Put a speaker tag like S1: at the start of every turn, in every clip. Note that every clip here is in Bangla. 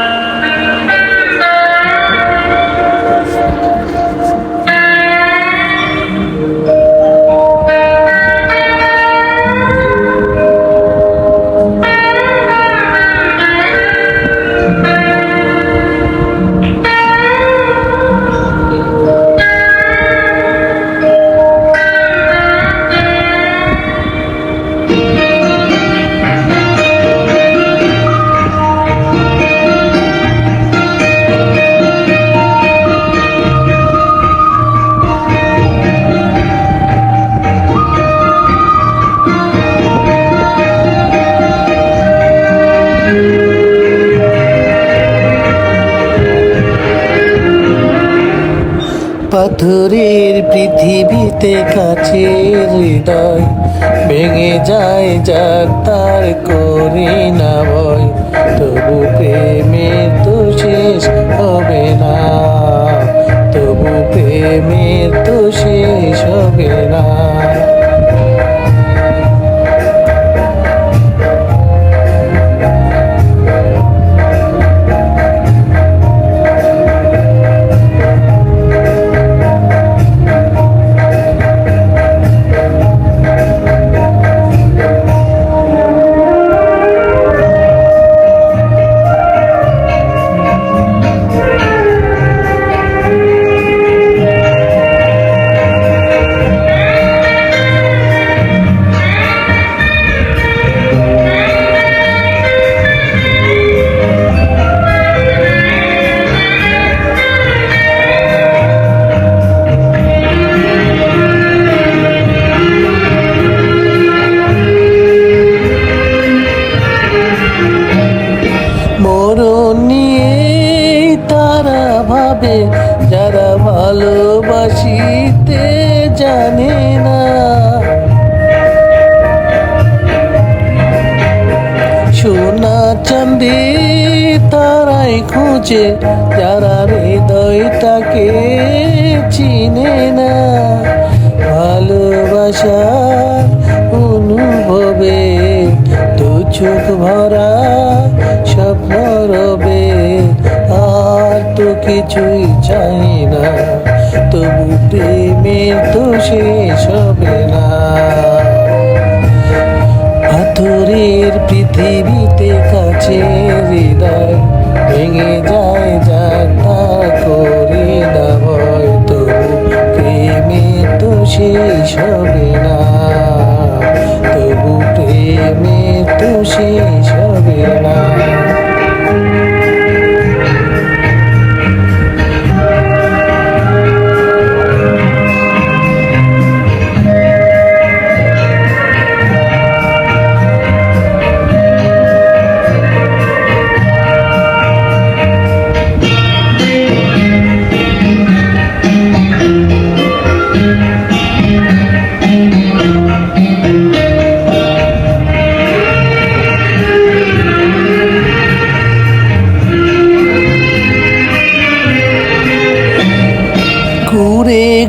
S1: Thank you. পাথরের পৃথিবীতে কাছের হৃদয় ভেঙে যায় যার তার করি না ভয়। তবু প্রেমের তো শেষ হবে না। যারা ভালোবাসিতে জানে না। সোনা চাঁদে তারাই খুঁজে, যারা হৃদয়টাকে চিনে না। ভালোবাসা অনুভবে দু চোখ ভরা কিছুই চাই না। তবু প্রেমের তো শেষ হবে না। পাথরের পৃথিবীতে কাছে হৃদয় ভেঙে যায় যাত্রা করে না ভয়। তবু প্রেমে তো শেষ হবে না।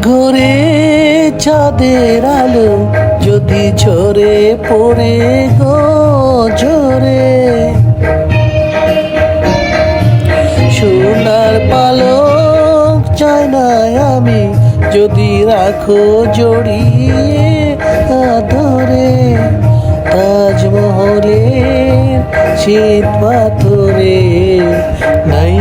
S1: ঘুরে চাঁদের আলো যদি ঝরে পড়ে গো ঝরে সোনার পালক চাই না আমি যদি রাখো জড়িয়ে আদরে। তাজমহলের শীত পাথরে নাইবা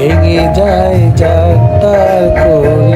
S1: ভেঙে যায় যাক তার কোন